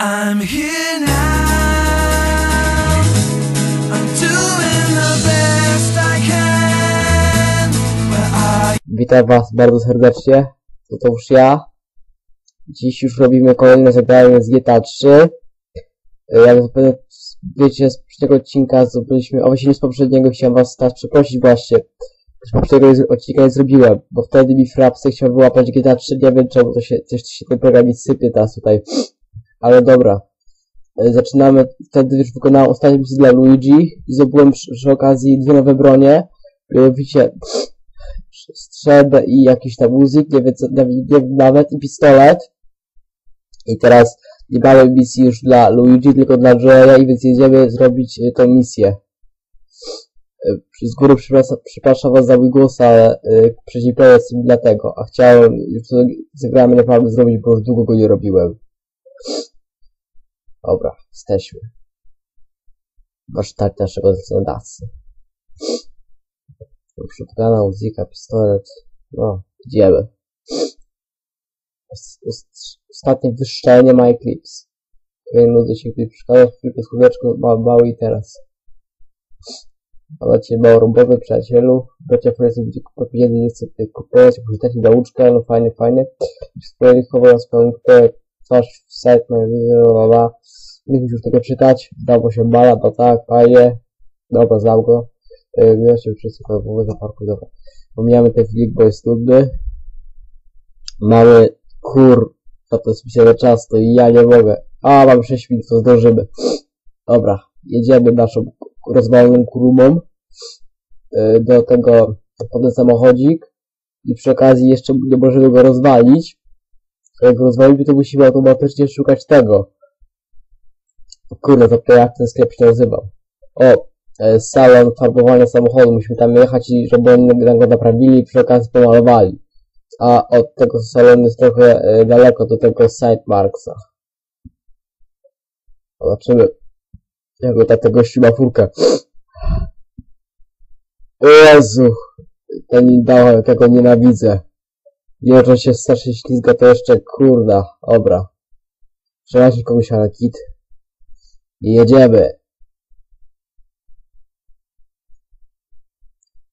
I'm here now. I'm doing the best I can. Witam Was bardzo serdecznie. To to już ja. Dziś już robimy kolejne zadanie z GTA 3. E, Jak zapewne wiecie z poprzedniego odcinka zrobiliśmy, a właściwie z poprzedniego chciałem Was teraz przeprosić właśnie. Z poprzedniego odcinka nie zrobiłem, bo wtedy mi Frapsy chciał wyłapać GTA 3, nie wiem czemu to się, coś się ten program sypie teraz tutaj. Ale dobra. E, Zaczynamy, wtedy już wykonałem ostatnią misję dla Luigi i zdobyłem przy, przy okazji dwie nowe bronie. Mianowicie strzelbę i jakiś tam muzyk, nie wiem, co, nie, nawet, i pistolet. I teraz nie mamy misji już dla Luigi, tylko dla Joela, i więc jedziemy zrobić y, tą misję. Y, Z góry przepraszam, przepraszam was za mój głos, ale y, przeciwko jest mi dlatego, a chciałem, już to zagramy naprawdę zrobić, bo już długo go nie robiłem. Dobra, jesteśmy. Warsztat naszego zadawcy. Przypomniana muzyka, pistolet. No, idziemy. Os- os- Ostatnie wyszczelenie ma Eclipse. Nie nudzę się, gdy przeszkadza w kilku słóweczku ma mały i teraz. Ale cię małorąbowy przyjacielu. Bracia Fresy będzie kupować pieniędzy, nie tutaj kupować, pożytać nauczkę, no fajnie, fajnie. Wspólnie chował swoją tutaj twarz w site, bla bla. Nie musisz tego czytać. Dało się bala, to tak, fajnie. Dobra, znam go. Się przez głowę za parku, dobra. Pomijamy ten film, bo jest nudny. Mamy kur, to jest pisane czas, to ja nie mogę. A, mam 6 minut, to zdążymy. Dobra, jedziemy naszą rozwaloną kurumą y, do tego, potem samochodzik i przy okazji jeszcze nie możemy go rozwalić. Jak rozwalimy, to musimy automatycznie szukać tego. O kurde, to jak ten sklep się nazywał. O, e, salon farbowania samochodu. Musimy tam jechać i żeby oni go naprawili i przy okazji pomalowali. A od tego salonu jest trochę e, daleko do tego Side Marksa. Zobaczymy. Jak go tak tego ma furkę. O Jezu! Ten dał, tego nienawidzę. Nie, że się strasznie ślizga, to jeszcze kurda. Dobra. Przerazić komuś ale kit. I jedziemy.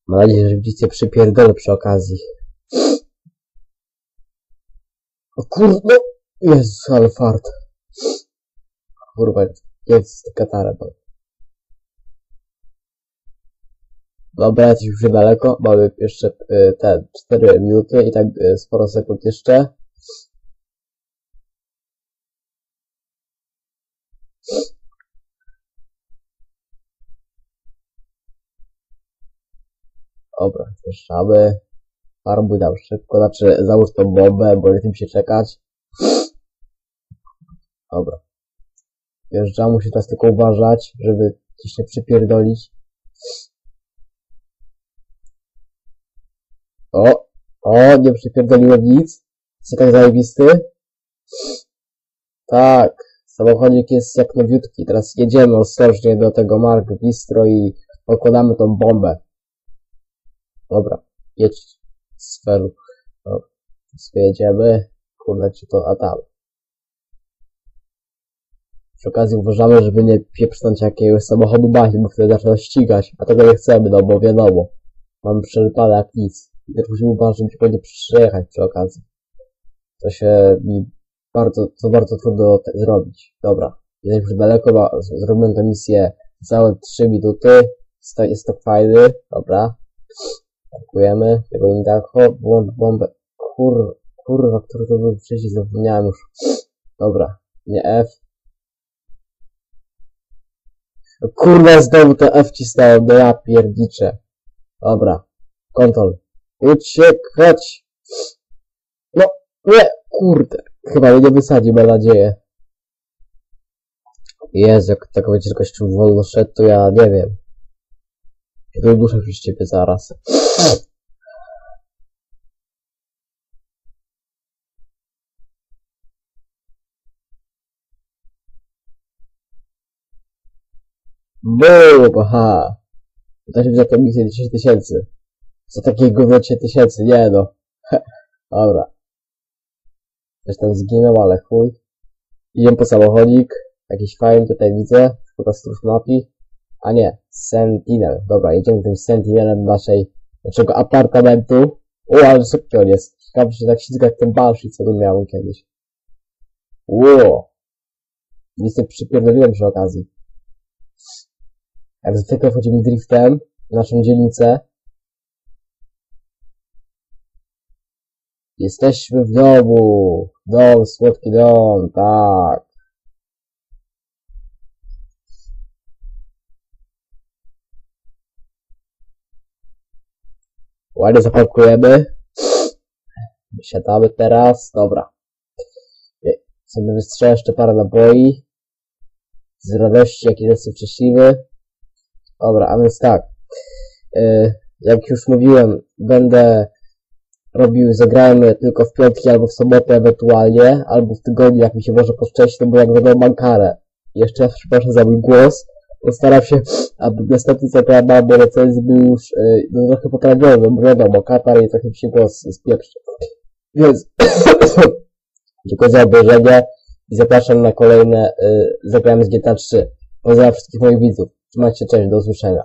Mam nadzieję, że widzicie przypierdolę przy okazji. O kurde! Jezus, ale fart. Kurwa, jest katara, bo... Dobra, jesteśmy już daleko. Mamy jeszcze y, te 4 minuty i tak y, sporo sekund jeszcze. Dobra, zjeżdżamy. Farbuj dał szybko, znaczy załóż tą bombę, bo nie tym się czekać. Dobra. Wjeżdżam, musi teraz tylko uważać, żeby gdzieś nie przypierdolić. O! O, nie przypierdoliłem nic. Jest tak zajebisty. Tak. Samochodzik jest jak nowiutki. Teraz jedziemy ostrożnie do tego Mark Bistro i okładamy tą bombę. Dobra, jedź z felu. Jedziemy. Kurde, czy to, a tam. Przy okazji uważamy, żeby nie pieprznąć jakiegoś samochodu baśni, bo wtedy zaczyna ścigać, a tego nie chcemy, no bo wiadomo, mamy przerypane jak nic. Też musimy uważać, żeby tylko nie przejechać przy okazji. To się mi bardzo, to bardzo trudno zrobić. Dobra, jesteśmy już daleko, zrobimy tę misję całe 3 minuty. Jest to, jest to fajny, dobra. Dziękujemy. Tego nie tak. Bombę. Kur, kurwa, który to był wcześniej, zapomniałem już. Dobra, nie F. Kurwa, znowu to F cisnąłem, no ja pierdziczę. Dobra, kontrol. Uciekać! No, nie, kurde. Chyba mnie nie wysadzi, mam nadzieję. Jezu, jak tak tylko jeszcze wolno szedł, to ja nie wiem. Ja to duszę przez ciebie zaraz. Bum, aha. Dać mi za tę misję 10 tysięcy. Za takiego gówno 10 tysięcy, nie no. Dobra. Też tam zginął, ale chuj. Idziemy po samochodzik. Jakiś fajny tutaj widzę. Chyba stróż mapi. A nie, Sentinel. Dobra, jedziemy tym Sentinelem naszej, naszego apartamentu. O, ale szybki on jest. Ciekawe, że tak ślizga jak ten Banshee, co go miałem kiedyś. Ło! Nic nie przypierdoliłem przy okazji. Jak zwykle wchodzimy driftem w naszą dzielnicę. Jesteśmy w domu. Dom, słodki dom, tak. Ładnie zaparkujemy. Wysiadamy teraz. Dobra. Sobie wystrzelę jeszcze parę naboi. Z radości, jak jestem szczęśliwy. Dobra, a więc tak. Yy, jak już mówiłem, będę robił, zagrajmy tylko w piątki albo w sobotę ewentualnie, albo w tygodniu, jak mi się może poszczęścić, no bo jak wiadomo mam karę. Jeszcze raz przepraszam za mój głos. Postaram się, aby następny zagrałem bo recenzji był już yy, trochę poprawiony, bo wiadomo, katar i trochę mi się głos spieprzy. Więc dziękuję za obejrzenie i zapraszam na kolejne yy, zagramy z GTA 3. Pozdrawiam wszystkich moich widzów. Trzymajcie cześć, do usłyszenia.